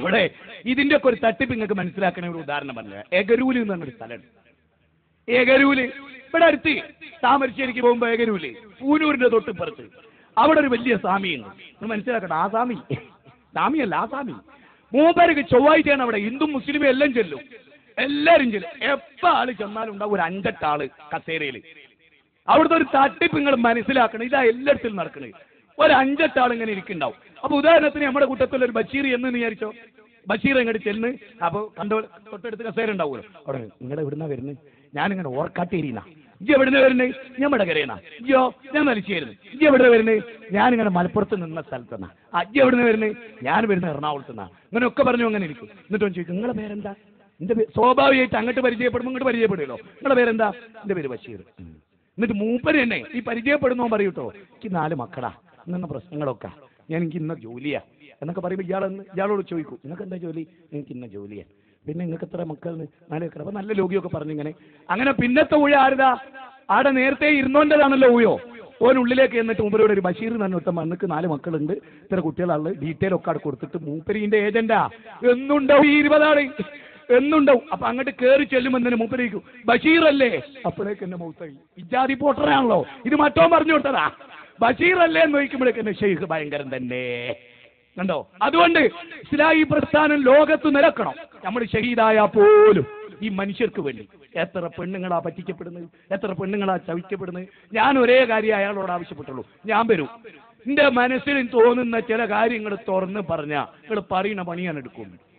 ഇവിടെ ഇതിന്റെ ഒക്കെ ഒരു തട്ടിപ്പ് നിങ്ങൾക്ക് മനസ്സിലാക്കണ ഒരു ഉദാഹരണം പറഞ്ഞു എഗരൂൽ എന്ന് പറഞ്ഞൊരു സ്ഥലമുണ്ട്. ഏകരൂൽ. ഇവിടെ അടുത്ത് താമരശ്ശേരിക്ക് പോകുമ്പോ ഏകരൂൽ. പൂനൂരിന്റെ തൊട്ടിപ്പുറത്ത്. അവിടെ ഒരു വലിയ സ്വാമിയുണ്ട്. നിങ്ങൾ മനസ്സിലാക്കണം ആ സ്വാമി. സ്വാമിയല്ല ആ സ്വാമി. മൂപ്പേരൊക്കെ ചൊവ്വാഴ്ചയാണ് അവിടെ. ഹിന്ദു മുസ്ലിം എല്ലാം ചെല്ലും. എല്ലാരും ചെല്ലും. എപ്പ ആൾ ചെന്നാലും ഉണ്ടാവും ഒരു അഞ്ചെട്ട് ആൾ കസേരയിൽ. അവിടുത്തെ ഒരു തട്ടിപ്പ് നിങ്ങൾ മനസ്സിലാക്കണം. ഇതാ എല്ലായിടത്തും നടക്കുന്നത് ഒരു അഞ്ചെട്ടാൾ ഇങ്ങനെ ഇരിക്കുന്നുണ്ടാവും. അപ്പൊ ഉദാഹരണത്തിന് നമ്മുടെ കൂട്ടത്തിൽ ഒരു ബഷീർ എന്ന് വിചാരിച്ചോ? ബഷീർ ഇങ്ങോട്ട് ചെന്ന് അപ്പൊ കണ്ടോ തൊട്ടടുത്ത് കസേര ഉണ്ടാവുമല്ലോ. അവിടെ നിങ്ങളുടെ ഇവിടുന്ന വരുന്നത് ഞാനിങ്ങനെ ഓർക്കാട്ടിരിക്കുന്ന ജി എവിടുന്ന് വരുന്നത് ഞമ്മടെ കരയുന്ന ഇജ്ജോ ഞാൻ മലിശ്ശേരുന്നു ജി എവിടെ വരുന്നത് ഞാനിങ്ങനെ മലപ്പുറത്ത് നിന്ന സ്ഥലത്തുനിന്നാ അജി എവിടുന്ന് വരുന്നത് ഞാൻ വരുന്ന എറണാകുളത്തുനിന്നാ അങ്ങനെ ഒക്കെ പറഞ്ഞു അങ്ങനെ ഇരിക്കും. എന്നിട്ട് ചോദിക്കും നിങ്ങളെ പേരെന്താ? എന്റെ സ്വാഭാവികമായിട്ട് അങ്ങോട്ട് പരിചയപ്പെടുമ്പോൾ ഇങ്ങോട്ട് പരിചയപ്പെടുമല്ലോ. നിങ്ങളുടെ പേരെന്താ? എന്റെ പേര് ബഷീർ. എന്നിട്ട് മൂപ്പര് തന്നെ ഈ പരിചയപ്പെടുന്നോ പറയൂട്ടോ എനിക്ക് നാല് മക്കളാ. ഇന്ന പ്രശ്നങ്ങളൊക്കെ. ഞാൻ എനിക്ക് ഇന്ന ജോലിയാ. എന്നൊക്കെ പറയുമ്പോൾ ഇയാൾ ഇയാളോട് ചോദിക്കും നിങ്ങൾക്ക് എന്താ ജോലി? എനിക്ക് ഇന്ന ജോലിയാ. പിന്നെ നിങ്ങൾക്ക് എത്ര മക്കൾ നാല് മക്കൾ അപ്പൊ നല്ല ലോകിയൊക്കെ പറഞ്ഞു ഇങ്ങനെ അങ്ങനെ പിന്നത്തെ ഊഴ ആരുതാ? ആടെ നേരത്തെ ഇരുന്നോണ്ടതാണല്ലോ ഊയോ ഓനുള്ളിലേക്ക് എന്നിട്ട് മൂപ്പരോട് ഒരു ബഷീർ പറഞ്ഞിട്ട് മണ്ണക്ക് നാല് മക്കളുണ്ട്. ഇത്ര കുട്ടികളാണ് ഡീറ്റെയിൽ ഒക്കെ അവിടെ കൊടുത്തിട്ട് മൂപ്പരിന്റെ ഏജന്റാ. എന്നുണ്ടാവും ഈ ഇരുപതാൾ. എന്നുണ്ടാവും. അപ്പൊ അങ്ങോട്ട് കയറി തന്നെ മൂപ്പരേക്കും ബഷീർ അല്ലേ അപ്പോഴേക്ക് എന്നെ മൗത്തായി ഇജാതി പോട്ടറാണല്ലോ. ഇത് മറ്റോ പറഞ്ഞു കൊടുത്തതാ. ബഷീർ അല്ലേ എന്ന് ചോദിക്കുമ്പോഴേക്ക് ഷെയ്ഖ് ഭയങ്കരം തന്നെ. കണ്ടോ? അതുകൊണ്ട് ഇസ്ലാഹി പ്രസ്ഥാനം ലോകത്ത് നിലക്കണം. നമ്മൾ ഷഹീദായ പോലും ഈ മനുഷ്യർക്ക് വേണ്ടി. എത്ര പെണ്ണുങ്ങളാ പറ്റിക്കപ്പെടുന്നത്? എത്ര പെണ്ണുങ്ങളാ ചവിക്കപ്പെടുന്നത്? ഞാൻ ഒരേ കാര്യം അയാളോട് ആവശ്യപ്പെട്ടുള്ളൂ. ഞാൻ വരും. എന്റെ മനസ്സിൽ തോന്നുന്ന ചില കാര്യങ്ങൾ തുറന്ന് പറഞ്ഞ നിങ്ങൾ പറയുന്ന പണിയാണ് എടുക്കുന്നത്. എടുക്കും